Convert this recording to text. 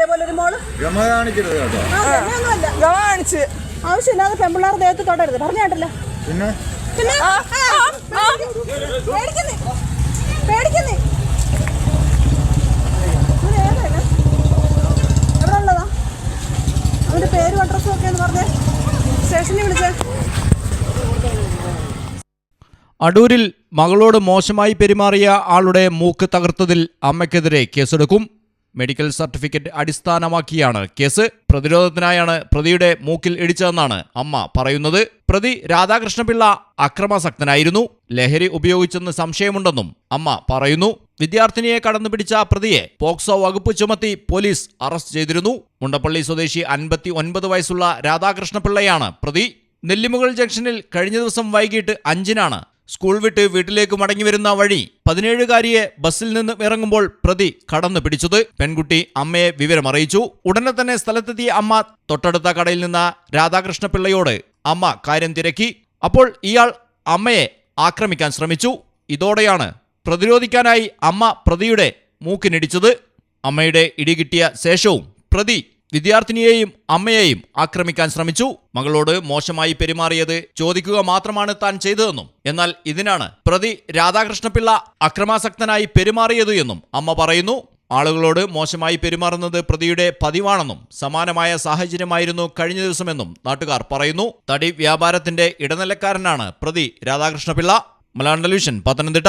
ഇതേപോലെ ഒരു മോൾ? ഗമ കാണിക്കരുത് കേട്ടോ. ആ ഗമയൊന്നുമല്ല ഗവ കാണിച്ച്. ആവശ്യമില്ലാതെ പെമ്പിള്ളാർ ദേഹത്ത് തൊടരുത് പറഞ്ഞു കേട്ടല്ലോ. പിന്നെ? പിന്നെ? ആ, ആ, ആ. പേടിക്കുന്നേ. പേടിക്കുന്നേ. ഇവർ ഏതാണ്? എവിടെ ഉള്ളതാ? അവന്റെ പേരും അഡ്രസ്സും ഒക്കെ എന്ന് പറഞ്ഞേ. സ്റ്റേഷനിൽ വിളിച്ചേ. അടൂരിൽ മകളോട് മോശമായി പെരുമാറിയ ആളുടെ മൂക്ക് തകർത്തതിൽ അമ്മയ്ക്കെതിരെ കേസെടുക്കും. മെഡിക്കൽ സർട്ടിഫിക്കറ്റ് അടിസ്ഥാനമാക്കിയാണ് കേസ്. പ്രതിരോധത്തിനായാണ് പ്രതിയുടെ മൂക്കിൽ ഇടിച്ചതെന്നാണ് അമ്മ പറയുന്നത്. പ്രതി രാധാകൃഷ്ണപിള്ള അക്രമാസക്തനായിരുന്നു. ലഹരി ഉപയോഗിച്ചെന്ന് സംശയമുണ്ടെന്നും അമ്മ പറയുന്നു. വിദ്യാർത്ഥിനിയെ കടന്നുപിടിച്ച പ്രതിയെ പോക്സോ വകുപ്പ് ചുമത്തി പോലീസ് അറസ്റ്റ് ചെയ്തിരുന്നു. മുണ്ടപ്പള്ളി സ്വദേശി അൻപത്തി ഒൻപത് വയസ്സുള്ള രാധാകൃഷ്ണപിള്ളയാണ് പ്രതി. നെല്ലിമുകൾ ജംഗ്ഷനിൽ കഴിഞ്ഞ ദിവസം വൈകിട്ട് അഞ്ചിനാണ് സ്കൂൾ വിട്ട് വീട്ടിലേക്ക് മടങ്ങി വരുന്ന വഴി പതിനേഴുകാരിയെ ബസ്സിൽ നിന്ന് ഇറങ്ങുമ്പോൾ പ്രതി കടന്നു പിടിച്ചത്. പെൺകുട്ടി അമ്മയെ വിവരമറിയിച്ചു ഉടനെ തന്നെ സ്ഥലത്തെത്തിയ അമ്മ തൊട്ടടുത്ത കടയിൽ നിന്ന രാധാകൃഷ്ണപിള്ളയോട് അമ്മ കാര്യം തിരക്കി. അപ്പോൾ ഇയാൾ അമ്മയെ ആക്രമിക്കാൻ ശ്രമിച്ചു. ഇതോടെയാണ് പ്രതിരോധിക്കാനായി അമ്മ പ്രതിയുടെ മൂക്കിനിടിച്ചത്. അമ്മയുടെ ഇടികിട്ടിയ ശേഷവും പ്രതി വിദ്യാർത്ഥിനിയെയും അമ്മയെയും ആക്രമിക്കാൻ ശ്രമിച്ചു. മകളോട് മോശമായി പെരുമാറിയത് ചോദിക്കുക മാത്രമാണ് താൻ ചെയ്തതെന്നും എന്നാൽ ഇതിനാണ് പ്രതി രാധാകൃഷ്ണപിള്ള അക്രമാസക്തനായി പെരുമാറിയത് എന്നും അമ്മ പറയുന്നു. ആളുകളോട് മോശമായി പെരുമാറുന്നത് പ്രതിയുടെ പതിവാണെന്നും സമാനമായ സാഹചര്യമായിരുന്നു കഴിഞ്ഞ ദിവസമെന്നും നാട്ടുകാർ പറയുന്നു. തടി വ്യാപാരത്തിന്റെ ഇടനിലക്കാരനാണ് പ്രതി Radhakrishnapillai. Malayalam television Pathanamthitta.